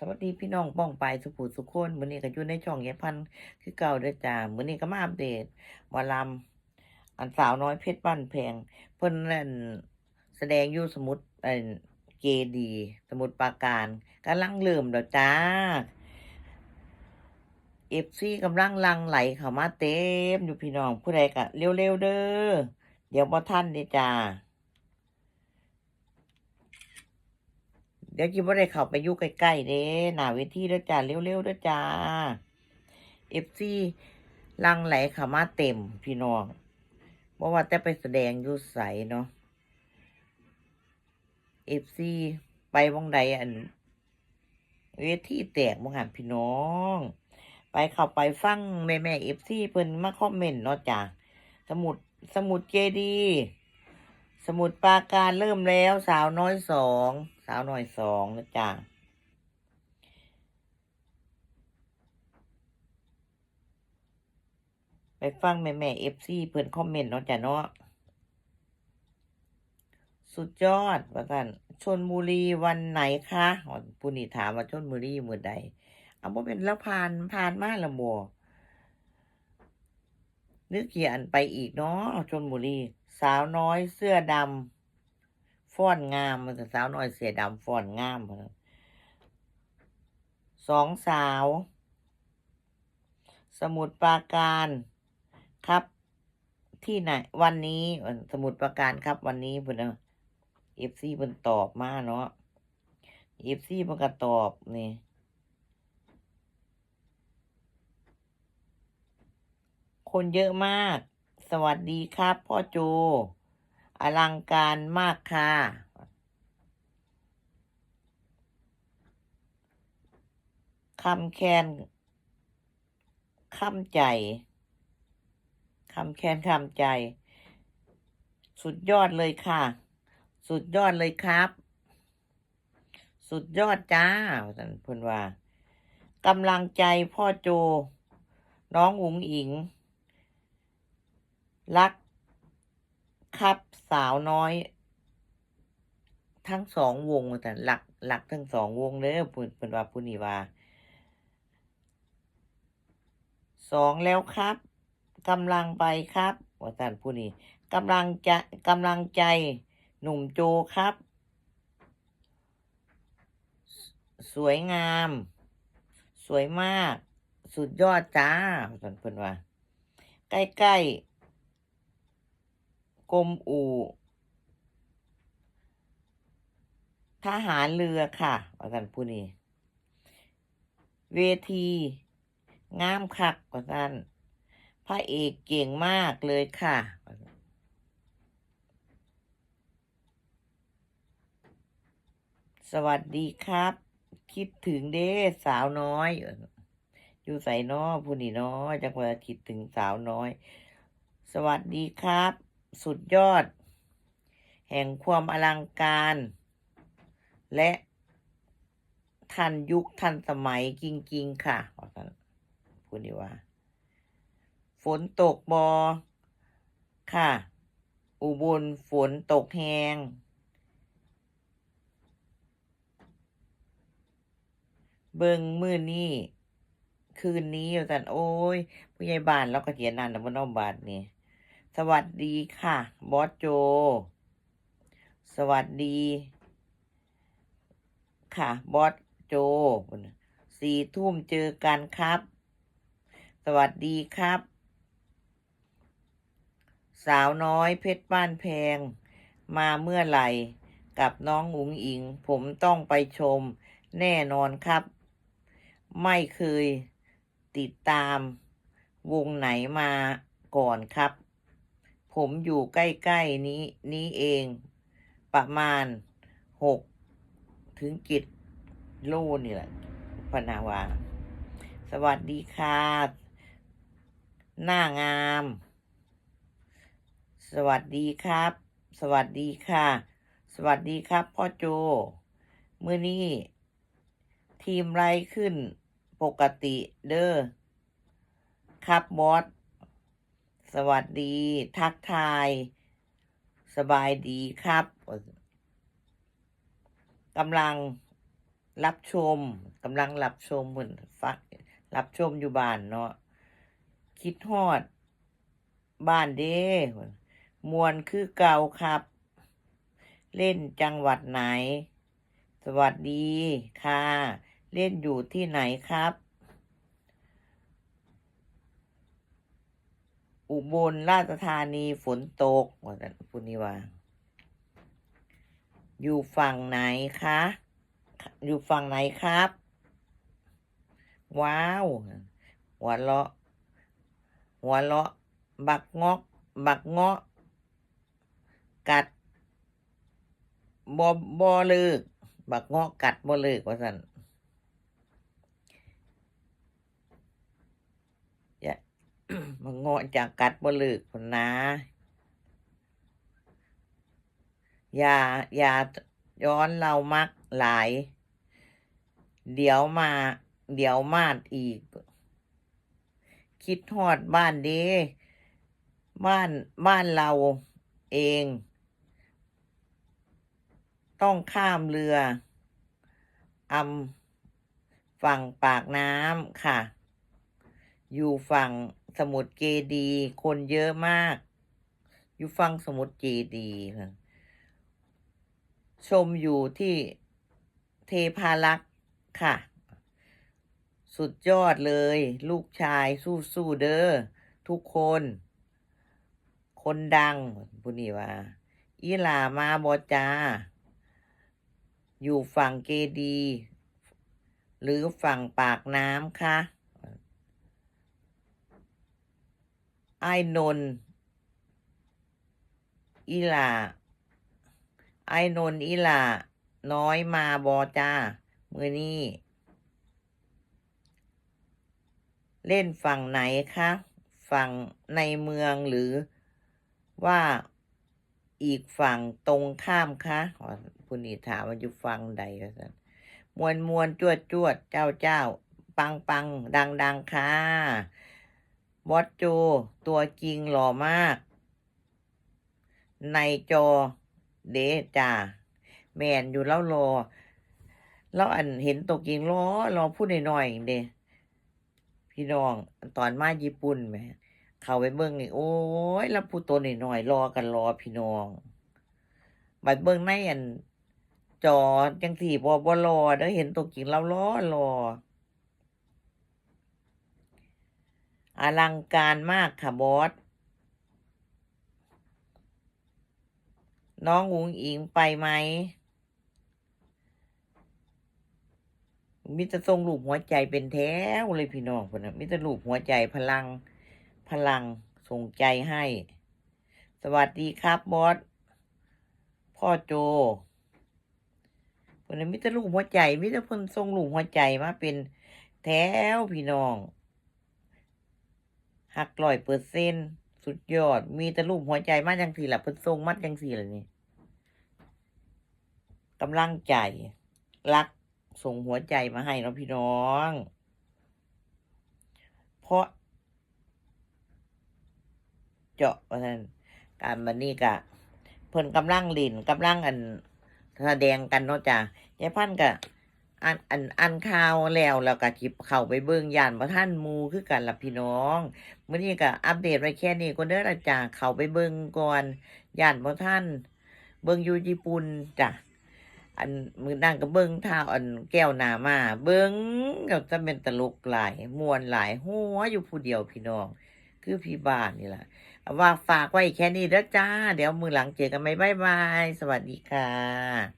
สวัสดีพี่น้องป้องไปสุภูสุคนมื้อนี้ก็อยู่ในช่องยายพันคือเก่าเด้อจ้ามื้อนี้ก็มาอัปเดตหมอลำอันสาวน้อยเพชรบ้านแพง เพิ่นนั่นแสดงอยู่สมุดเอ่อเกดี สมุดปราการกำลังเริ่มแล้วจ้า FC กำลังลังไหลเข้ามาเต็มอยู่พี่น้องผู้ใดก็เร็วๆเด้อเดี๋ยวบ่ทันเด้จ้า เดี๋ยวจิบ่ได้เข้าไปอยู่ใกล้ๆเด้หน้าเวทีด้อจ้าเร็วๆด้อจ้า FC ลังไหลขามาเต็มพี่น้องบ่ว่าแต่ไปแสดงอยู่ไสเนาะ FC ไปวงใดอัน เวทีแตกบ่หันพี่น้อง ไปเข้าไปฟังแม่ๆ FC เพิ่นมาคอมเมนต์เนาะจ้าสมุดสมุดเจดี สมุดปราการเริ่มแล้วสาวน้อยสองสาวน้อยสองนะจ๊ะไปฟังแม่แม่เอฟซีเพิ่นคอมเมนต์เนาะจ้ะเนาะสุดยอดว่าท่านชนบุรีวันไหนคะอ๋อผู้นี่ถามว่าชนบุรีมือใดเอาบ่าเป็นแล้วผ่านผ่านมาและบ่นึกเกียนไปอีกเนาะชนบุรี สาวน้อยเสื้อดำฟ้อนงามมันสาวน้อยเสื้อดำฟ้อนงามพุ่นน่ะสองสาว สมุดปราการครับ ที่ไหน วันนี้สมุดปราการครับ วันนี้เพิ่นนะเอฟซีเพิ่นตอบมาเนาะเอฟซีเพิ่นก็ตอบนี่คนเยอะมาก สวัสดีครับ พ่อโจ อลังการมากค่ะคำแคนคำใจคำแคนคำใจ สุดยอดเลยค่ะ สุดยอดเลยครับ สุดยอดจ้าท่านพิ่นว่ากำลังใจพ่อโจ น้องอุ๋งอิง รัก ครับสาวน้อย ทั้งสองวงแต่หลักหลักทั้งสองวงเลยเพิ่นเพิ่นว่าผู้นี้ว่าสองแล้วครับกำลังไปครับว่าท่านผู้นี้กำลังจะกำลังใจหนุ่มโจครับ สวยงาม สวยมาก สุดยอดจ้าท่านเพิ่นว่า ใกล้ๆ กรมอู่ทหารเรือค่ะว่าท่านผู้นี้เวที งามคักว่าท่านพระเอกเก่งมากเลยค่ะ สวัสดีครับ คิดถึงเด้สาวน้อย อยู่ใส่น้อผู้นี้น้อจังหว่าคิดถึงสาวน้อย สวัสดีครับ สุดยอด แห่งความอลังการ และทันยุคทันสมัยจริง ๆ ค่ะพูดดีว่า ฝนตกบอค่ะ อุบลฝนตกแหงเบิงมือนี้คืนนี้อยู่สันโอ้ย ผู้ใหญ่บ้านเราก็เขียนนั่นนะบนนอกบาทนี่ สวัสดีค่ะ บอสโจ สวัสดี ค่ะ บอสโจ สี่ทุ่มเจอกันครับ สวัสดีครับ สาวน้อยเพชรบ้านแพง มาเมื่อไหร่ กับน้องอุ๋งอิง ผมต้องไปชมแน่นอนครับ ไม่เคยติดตามวงไหนมาก่อนครับ ผมอยู่ใกล้ๆนี้นี้เอง ประมาณหกถึงเจ็ดโลนี่แหละพนาวา สวัสดีค่ะ หน้างาม สวัสดีครับ สวัสดีค่ะ สวัสดีครับ พ่อโจ มือนี้ ทีมไรขึ้นปกติเด้อครับบอส สวัสดี ทักทาย สบายดีครับกำลังรับชมกำลังรับชมเหมือนฟักรับชมอยู่บ้านเนาะคิดฮอด บ้านเด้มวนคือเก่าครับ เล่นจังหวัดไหน สวัสดีค่ะ เล่นอยู่ที่ไหนครับ อุบลราชธานีฝนตกว่าแต่พูดนี่ว่า อยู่ฝั่งไหนคะ อยู่ฝั่งไหนครับ ว้าว หัวเราะ หัวเราะ บักงอกบักเงาะกัดบอบอเลิก บักเงาะกัดบอเลิกว่าสันอย่า บักเงาะจากกัดบลิกคนนะอย่าอย่าย้อนเรามักหลาย เดี๋ยวมา เดี๋ยวมาดอีก คิดฮอดบ้านเด้บ้านบ้านเราเอง ต้องข้ามเรืออำฝั่งปากน้ำค่ะ อยู่ฝั่ง สมุทรเจดีคนเยอะมาก อยู่ฝั่งสมุทรเจดีค่ะชมอยู่ที่เทพารักษ์ค่ะ สุดยอดเลย ลูกชายสู้ๆเด้อทุกคน คนดังผู้นี้ว่าอีหลามาบอจา อยู่ฝั่งเกดี หรือฝั่งปากน้ำคะ ไอ้นนอีลา ไอ้นนอีลา น้อยมาบอจ้า มือนี้ เล่นฝั่งไหนคะ ฝั่งในเมืองหรือว่าอีกฝั่งตรงข้ามคะขอผู้นี้ถามว่าอยู่ฝั่งใดกันมวนมวนจวดจวดเจ้าเจ้า ปังปังดังดังค่ะ บอสโจ ตัวจริงหล่อมาก ในจอ เดจ่าแมนอยู่แล้วรอ แล้วอันเห็นตัวจริงรอรอพูดหน่อยๆเดพี่น้องตอนมาญี่ปุ่นไหมเข้าไปเบิ่งนี่โอ้ยแล้วผู้ตัวหน่อยๆรอกันรอพี่น้องบัดเบิ่งในอันจอจังสี่บ่บ่รอเด้อเห็นตัวจริงแล้วรอรอ อลังการมากค่ะบอส น้องอุ๋งอิงไปไหม มิจะทรงรูปหัวใจเป็นแถวเลยพี่น้องคนน่ะมิจะรูปหัวใจพลัง พลังส่งใจให้ สวัสดีครับบอส พ่อโจคนนั้มิจะรูปหัวใจมิจะพ่นทรงรูปหัวใจมาเป็นแถวพี่น้อง หักร้อยเปอร์เซ็นสุดยอด มีแต่รูปหัวใจมาจังสี่ละเพิ่นทรงมัดจังสี่ละนี่กำลังใจ รักส่งหัวใจมาให้เนาะพี่น้อง เพราะ เจาะว่าท่านการบันนี้กะเพิ่นกำลังลินกำลังอันแสดงกันเนาะจ้ะยายพันกะ อันอันอันข่าวแล้วแล้วก็จิบเข้าไปเบิ่งยานบ่ท่านมูคือกันล่ะพี่น้องมื้อนี้ก็อัปเดตไว้แค่นี้ก็เด้อละจ้ะเข้าไปเบิ่งก่อนยานบ่ท่านเบิ่งอยู่ญี่ปุ่นจ้ะอันมือนั่งก็เบิ้งท้าอันแก้วหนามา เบิ้งก็จะเป็นตลกหลายมวนหลายหัวอยู่ผู้เดียวพี่น้อง คือพี่บ้านนี่แหละเอาว่าฝากไว้แค่นี้เด้อจ้า เดี๋ยวมือหลังเจอกันไหมบ๊ายบาย สวัสดีค่ะ